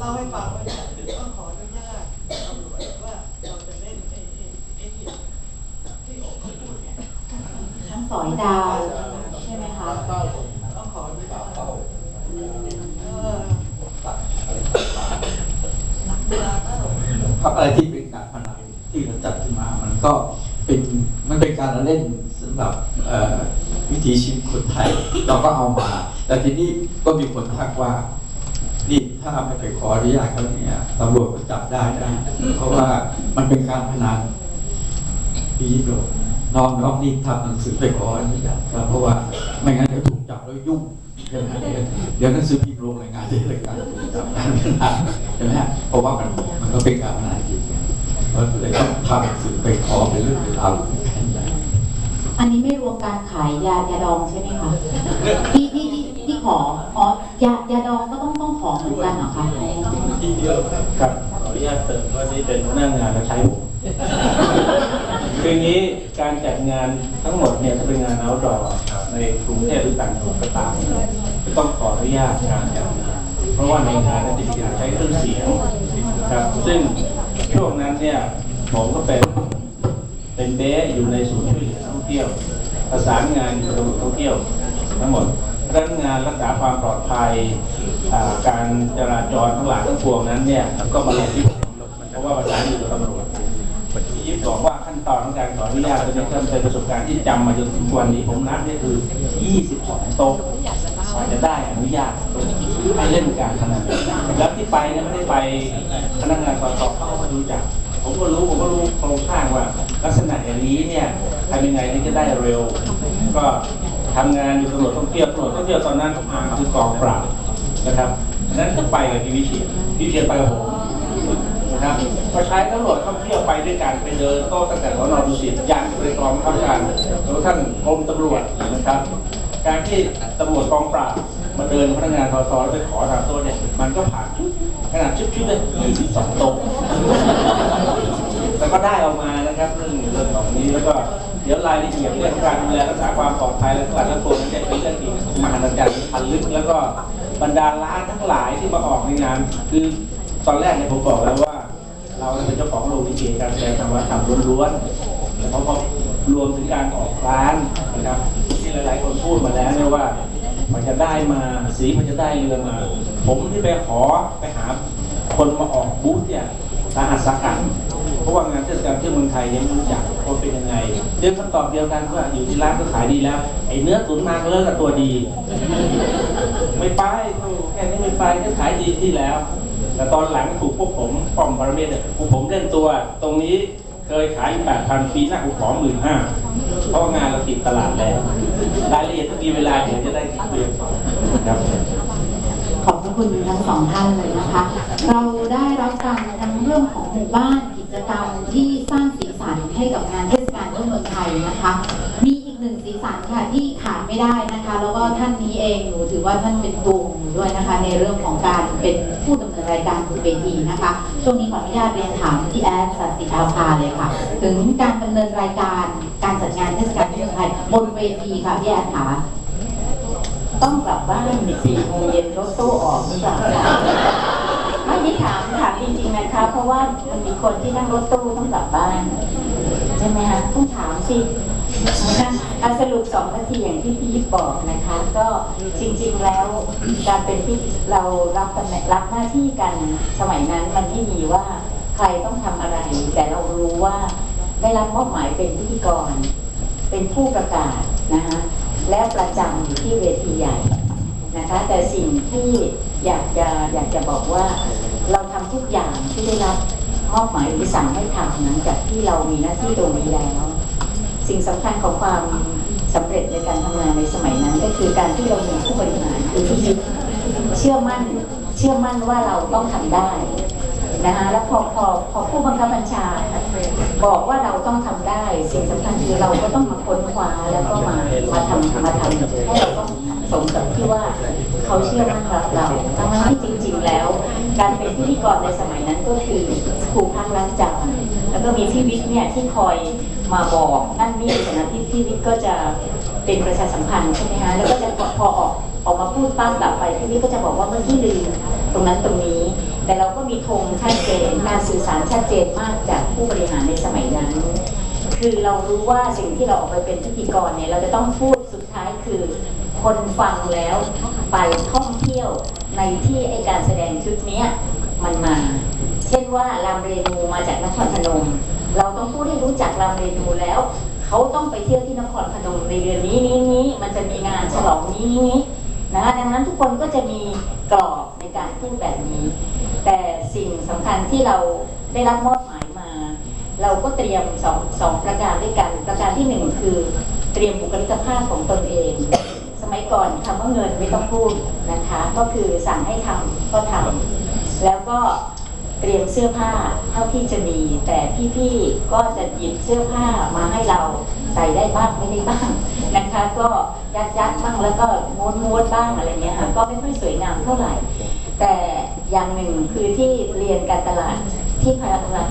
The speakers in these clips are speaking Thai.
เล่าให้ฟังว่าเนี่ยต้องขออนุญาตตำรวจว่าเราจะเล่นไอ้ไอ้ไอ้ที่ที่โอ๊คเขาพูดเนี่ยทั้งสอยดาวใช่ไหมคะต้องขออนุญาตเออเวลาเข้าภาพอะไรที่เป็นการพนันที่เราจัดขึ้นมามันก็เป็นมันเป็นการเล่นสำหรับวิถีชีวิตคนไทย เราก็เอามา แต่ทีนี้ก็มีคนทักว่า นี่ถ้าไม่ไปขออนุญาตเขาเนี่ยตำรวจก็จับได้นะ เพราะว่ามันเป็นการพนันพี่ยิบโลน้องน้องนี่ทำหนังสือไปขออนุญาตครับเพราะว่าไม่งั้นเดี๋ยวถูกจับแล้วยุ่งใช่ไหมเดี๋ยวเดี๋ยวหนังสือพิมพ์ลงรายงานที่รายการถูกจับการพนันใช่ไหมฮะเพราะว่ามันมันก็เป็นการพนันจริงไงก็เลยต้องทำหนังสือไปขอเป็นเรื่องเป็นราวอันนี้ไม่รวมการขายยายาดองใช่ไหมคะที่ที่ที่ที่ขออ๋อยายาดองก็ ต้องต้องขอเหมือนกันเหรอคะครับขออนุญาตเติมว่านี่เป็นหัวหน้างานและใช้ผมคืออย่างนี้การจัดงานทั้งหมดเนี่ยถ้าเป็นงาน outdoor ในกรุงเทพหรือต่างจังหวัดก็ตามจะต้องขออนุญาตการจัดงาน เพราะว่าในงานนั้นจะมีการใช้เครื่องเสียงครับ ซึ่งช่วงนั้นเนี่ยผมก็เป็นเป็นเบสอยู่ในศูนย์ช่วยเหลือนักท่องเที่ยว ประสานงานกับตำรวจท่องเที่ยว ทั้งหมดเรื่องานรักษาความปลอดภัยการจราจรทั้งหลายทั้งปวงนั้นเนี่ยก็มาลงที่ผมเพราะว่าประสานอยู่กับตำรวจที่ยิบบอกว่าขั้นตอนของการขออนุญาตเป็นเริ่มเป็นประสบการณ์ที่จำมาจนถึงวันนี้ผมนับนี่คือ 22 โต๊ะกว่าจะได้อนุญาตไปเล่นการพนันแล้วที่ไปเนี่ยไม่ได้ไปพนักงานสอบสอบเข้ามาดูจักผมก็รู้ผมก็รู้โครงสร้างว่า ลักษณะอย่างนี้เนี่ยทำยังไงที่จะได้เร็ว ก็ ทำงานอยู่ตำรวจท่องเที่ยวตำรวจท่องเที่ยวตอนนั้นอ่าคือกองปราบนะครับนั้นก็ไปกับพี่วิเชียรพี่วิเชียรไปกับผมนะครับก็ใช้ตำรวจท่องเที่ยวไปด้วยกันไปเดินโต้ตั้งแต่สอนอดุสิตยันไปกองข้าการแล้วท่านกรมตำรวจนะครับ การที่ตำรวจกองปราบมาเดินพนักงานททแล้วไปขอทางโต๊ะเนี่ยมันก็ผ่านชุดขนาดชุดชุดเลย22โต๊ะแล้วก็ได้ออกมานะครับเรื่องเรื่องของนี้แล้วก็เดี๋ยวรายละเอียดเรื่องการดูแล ปลอดภัยและการทั้งปวนั้นเนี่ยเป็นเรื่องที่มหัศจรรย์พันลึกแล้วก็บรรดาร้านทั้งหลายที่มาออกในงาน คือตอนแรกเนี่ยผมบอกแล้วว่า เราเป็นเจ้าของโรงลิเกการแสดงธรรมะธรรมล้วนๆแต่พอพอรวมถึงการออกร้านนะครับที่หลายๆคนพูดมาแล้วเนี่ยว่ามันจะได้มาสีมันจะได้เรือมา ผมที่ไปขอไปหาคนมาออกบูธเนี่ยสาหัสสากัน เพราะว่างานเทศกาลเที่ยวเมืองไทยยังไม่รู้จักว่าเป็นยังไงเรื่องคำตอบเดียวกันว่าอยู่ที่ร้านก็ขายดีแล้ว ไอ้เนื้อตุ๋นมาก็เลิกกับตัวดี ไม่ไปแค่นี้ไม่ไปก็ขายดีที่แล้ว แต่ตอนหลังถูกพวกผมป้อมบารมีเนี่ยพวกผมเล่นตัว ตรงนี้เคยขายแปดพันปีหน้ากูขอหมื่นห้าเพราะงานเราติดตลาดแล้วรายละเอียดถ้ามีเวลาเดี๋ยวจะได้คุยกันครับขอบพระคุณทั้งสองท่านเลยนะคะ เราได้รับการทั้งเรื่องของหมู่บ้าน จกรรมที่สร้างสีสันให้กับงานเทศกาลทั่วเมืองไทยนะคะ มีอีกหนึ่งสีสันค่ะที่ขาดไม่ได้นะคะ แล้วก็ท่านนี้เองหนูถือว่าท่านเป็นตัวของหนูด้วยนะคะ ในเรื่องของการเป็นผู้ดำเนินรายการบนเวทีนะคะ ช่วงนี้ขออนุญาตเรียนถามพี่แอดสัตย์สิอาภาเลยค่ะ ถึงการดำเนินรายการการจัดงานเทศกาลทั่วเมืองไทยบนเวทีค่ะพี่แอดค่ะต้องกลับบ้านสี่โมงเย็นรถตู้ออกหรือเปล่า ไม่ได้ถามถามจริงๆนะคะ เพราะว่ามันมีคนที่นั่งรถตู้ต้องกลับบ้าน ใช่ไหมคะต้องถามสินะคะอะสรุปสองนาทีอย่างที่พี่ยิปบอกนะคะ ก็จริงๆแล้วการเป็นที่เรารับตำแหน่งรับหน้าที่กันสมัยนั้นมันไม่มีว่าใครต้องทำอะไร แต่เรารู้ว่าได้รับมอบหมายเป็นพิธีกร เป็นผู้ประกาศนะคะและประจำอยู่ที่เวทีใหญ่นะคะแต่สิ่งที่อยากจะอยากจะบอกว่า เราทำทุกอย่างที่ได้รับมอบหมายหรือสั่งให้ทำหลังจากที่เรามีหน้าที่ตรงนี้แล้ว สิ่งสำคัญของความสำเร็จในการทำงานในสมัยนั้น ก็คือการที่เรามีผู้บริหารคือที่ยึดเชื่อมั่นเชื่อมั่นว่าเราต้องทำได้นะคะแล้วพอพอพอผู้บังคับบัญชา บอกว่าเราต้องทำได้ สิ่งสำคัญคือเราก็ต้องมาค้นคว้าแล้วก็มามาทำมาทำให้เราต้องสมกับที่ว่าเขาเชื่อมั่นเรา พิธีกรในสมัยนั้นก็คือครูพักล้างจานแล้วก็มีพี่วิทย์เนี่ยที่คอยมาบอกนั่นนี่ขณะที่พี่วิทย์ก็จะเป็นประชาสัมพันธ์ใช่ไหมฮะแล้วก็จะพอออกออกมาพูดปั้มกลับไปพี่วิทย์ก็จะบอกว่าเมื่อกี้ลืมตรงนั้นตรงนี้ แต่เราก็มีธงชัดเจนการสื่อสารชัดเจนมากจากผู้บริหารในสมัยนั้น คือเรารู้ว่าสิ่งที่เราออกไปเป็นพิธีกรเนี่ยเราจะต้องพูดสุดท้ายคือคนฟังแล้วไปท่องเที่ยวในที่ไอการแสดงชุดนี้ มันมา เช่นว่าลำเรนูมาจากนครพนม เราต้องพูดให้รู้จักลำเรนูแล้ว เขาต้องไปเที่ยวที่นครพนมในเดือนนี้นี้นี้มันจะมีงานฉลองนี้นี้นะคะดังนั้นทุกคนก็จะมีกรอบในการพูดแบบนี้ แต่สิ่งสำคัญที่เราได้รับมอบหมายมา เราก็เตรียมสองสองประการด้วยกัน ประการที่หนึ่งคือ เตรียมบุคลิกภาพของตนเอง สมัยก่อนคำว่าเงินไม่ต้องพูดนะคะ ก็คือสั่งให้ทำก็ทำ แล้วก็เตรียมเสื้อผ้าเท่าที่จะมี แต่พี่ๆก็จะหยิบเสื้อผ้ามาให้เราใส่ได้บ้างไม่ได้บ้างนะคะ ก็ยัดยัดบ้างแล้วก็ม้วนม้วนบ้างอะไรเงี้ยค่ะก็ไม่ค่อยสวยงามเท่าไหร่ แต่อย่างหนึ่งคือที่เรียนการตลาดที่พารา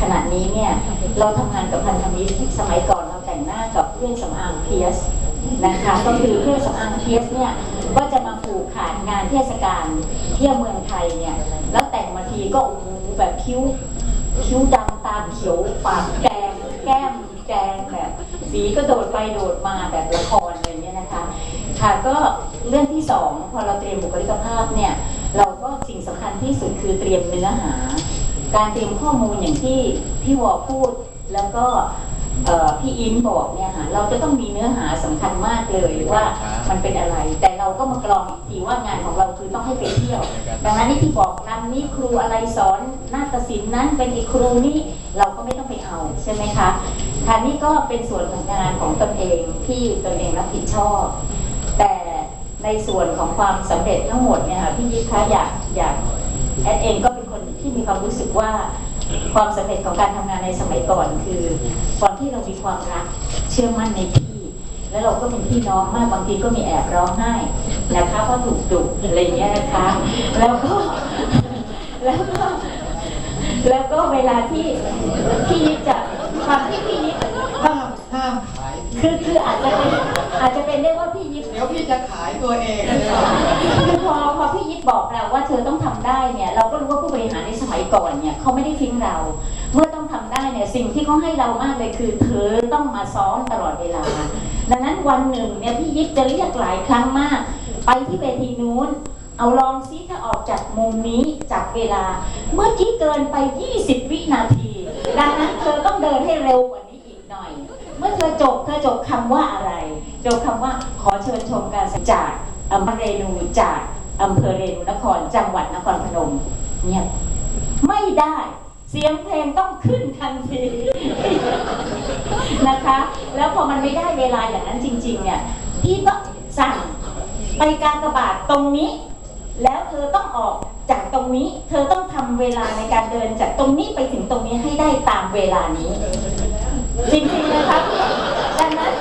ขณะนี้เนี่ยเราทำงานกับพันธมิตรสมัยก่อนเราแต่งหน้ากับเครื่องสำอางเพียสนะคะก็คือเครื่องสำอางเพียสเนี่ย ก็จะมาผูกขาดงานเทศกาลเที่ยวเมืองไทยเนี่ย แล้วแต่งมาทีก็โอ้โหแบบคิ้วคิ้วดำตาเขียวปากแดงแก้มแดงแบบสีก็โดดไปโดดมาแบบละครอะไรเงี้ยนะคะ ค่ะก็เรื่องที่สองพอเราเตรียมบุคลิกภาพเนี่ยเราก็สิ่งสำคัญที่สุดคือเตรียมเนื้อหา การเตรียมข้อมูลอย่างที่พี่วอพูดแล้วก็พี่อินบอกเนี่ยค่ะเราจะต้องมีเนื้อหาสำคัญมากเลยว่ามันเป็นอะไร นั้ที่บอกนำนี้ครูอะไรสอนนาฏศิลป์นั้นเป็นอีกครูนี้เราก็ไม่ต้องไปเอาใช่ไหมคะค่ะนี่ก็เป็นส่วนของงานของตนเองที่ตนเองรับผิดชอบ แต่ในส่วนของความสำเร็จทั้งหมดเนี่ยค่ะพี่ยิปคะอยากอยากแอดเองก็เป็นคนที่มีความรู้สึกว่าความสำเร็จของการทำงานในสมัยก่อนคือตอนที่เรามีความรักเชื่อมั่นในพี่ แล้วเราก็เป็นพี่น้องมากบางทีก็มีแอบร้องไห้ นะคะเพราะถูกดุอะไรอย่างเงี้ยนะคะ แล้วก็แล้วก็แล้วก็เวลาที่พี่ยิปจะความที่พี่ยิปห้ามห้ามขายคือคืออาจจะเป็นอาจจะเป็นได้ว่าพี่ยิป เดี๋ยวพี่จะขายตัวเองเลยนะคือพอพอพี่ยิปบอกเราว่าเธอต้องทำได้เนี่ยเราก็รู้ว่าผู้บริหารในสมัยก่อนเนี่ยเขาไม่ได้ทิ้งเรา เมื่อต้องทำได้เนี่ยสิ่งที่เขาให้เรามากเลยคือ เธอต้องมาซ้อมตลอดเวลา ดังนั้นวันหนึ่งเนี่ยพี่ยิปจะเรียกหลายครั้งมาก ไปที่เวทีนู้น เอาลองซิถ้าออกจากมุมนี้จากเวลา เมื่อกี้เกินไป 20 วินาที ดังนั้นเธอต้องเดินให้เร็วกว่านี้อีกหน่อย เมื่อเธอจบเธอจบคำว่าอะไร จบคำว่าขอเชิญชมการแสดงจากอำเภอเรนูจากอำเภอเรนูนครจังหวัดนครพนมเงียบไม่ได้เสียงเพลงต้องขึ้นทันทีนะคะ แล้วพอมันไม่ได้เวลาอย่างนั้นจริง ๆ เนี่ยพี่ก็สั่ง ไปกากระบาทตรงนี้ แล้วเธอต้องออกจากตรงนี้ เธอต้องทำเวลาในการเดินจากตรงนี้ไปถึงตรงนี้ให้ได้ตามเวลานี้ จริงๆนะคะดังนั้น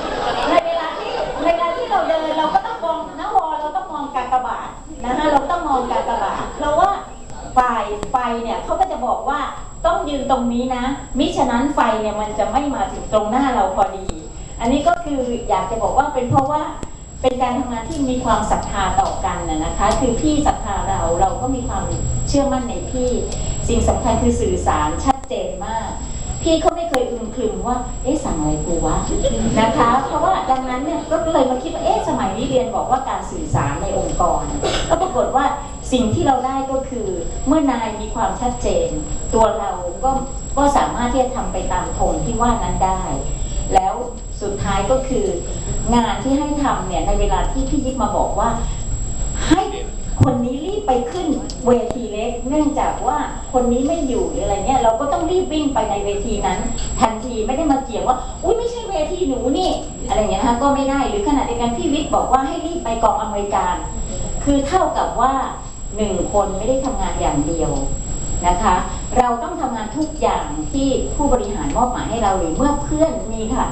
ในเวลาที่ในเวลาที่เราเดินเราก็ต้องมองนะวอเราต้องมองกากระบาทนะคะเราต้องมองกากระบาทเราว่าฝ่ายไฟเนี่ยเขาก็จะบอกว่าต้องยืนตรงนี้นะมิฉะนั้นไฟเนี่ยมันจะไม่มาถึงตรงหน้าเราพอดี อันนี้ก็คืออยากจะบอกว่าเป็นเพราะว่า เป็นการทำงานที่มีความศรัทธาต่อกันนะนะคะ คือพี่ศรัทธาเราเราก็มีความเชื่อมั่นในพี่ สิ่งสำคัญคือสื่อสารชัดเจนมาก พี่เขาไม่เคยอึมครึมว่า เอ๊ะสั่งอะไรกูวะนะคะ เพราะว่าดังนั้นเนี่ยก็เลยมาคิดว่าเอ๊ะสมัยนี้เรียนบอกว่าการสื่อสารในองค์กรก็ปรากฏว่าสิ่งที่เราได้ก็คือ เมื่อนายมีความชัดเจน ตัวเราก็ก็สามารถที่จะทำไปตามธงที่ว่านั้นได้ แล้วสุดท้ายก็คือ งานที่ให้ทำเนี่ยในเวลาที่พี่ยิปมาบอกว่า ให้คนนี้รีบไปขึ้นเวทีเล็ก เนื่องจากว่าคนนี้ไม่อยู่หรืออะไรเนี่ยเราก็ต้องรีบวิ่งไปในเวทีนั้น ทันทีไม่ได้มาเกี่ยงว่า อุ้ยไม่ใช่เวทีหนูนี่อะไรเงี้ยนะคะก็ไม่ได้หรือขณะเดียวกันพี่วิทย์บอกว่าให้รีบไปกองอำนวยการคือเท่ากับว่าหนึ่งคนไม่ได้ทำงานอย่างเดียวนะคะ เราต้องทำงานทุกอย่างที่ผู้บริหารมอบหมายให้เราหรือเมื่อเพื่อนมีค่ะ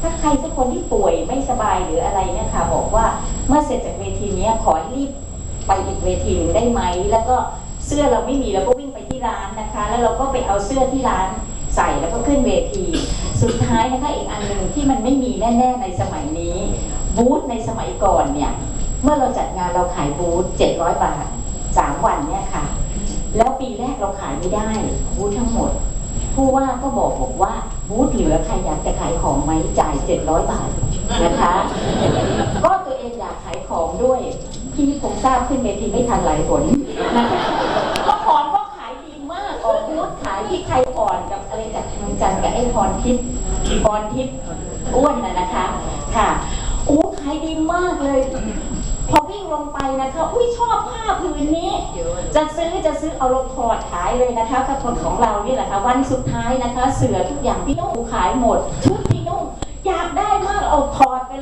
ถ้าใครสักคนที่ป่วยไม่สบายหรืออะไรเนี่ยค่ะบอกว่าเมื่อเสร็จจากเวทีนี้ขอให้รีบไปอีกเวทีหนึ่งได้ไหม แล้วก็เสื้อเราไม่มีเราก็วิ่งไปที่ร้านนะคะ แล้วเราก็ไปเอาเสื้อที่ร้านใส่แล้วก็ขึ้นเวที สุดท้ายนะคะอีกอันหนึ่งที่มันไม่มีแน่ ๆ ในสมัยนี้ บูธในสมัยก่อนเนี่ยเมื่อเราจัดงานเราขายบูธ700 บาท 3 วันเนี่ยค่ะ แล้วปีแรกเราขายไม่ได้บูธทั้งหมด ผู้ว่าก็บอกบอกว่า บูธเหลือใครอยากจะขายของไหมจ่าย700บาทนะคะ ก็ตัวเองอยากขายของด้วยที่คงทราบขึ้นเวทีไม่ทันหลายผลนะคะก็พรก็ขายดีมากออกบูธขายที่ใครอ่อนกับอะไรจากเมืองจันทร์กับไอ้พรทิพย์พรทิพย์อ้วนน่ะนะคะ ค่ะโอ้ขายดีมากเลย พอวิ่งลงไปนะคะอุ้ยชอบผ้าผืนนี้ จะซื้อจะซื้อเอาลงถอดขายเลยนะคะกับคนของเรานี่แหละค่ะวันสุดท้ายนะคะ เสือทุกอย่างพี่นุ่งขายหมดชุดพี่นุ่งอยากได้มากเอาถอดไปเลย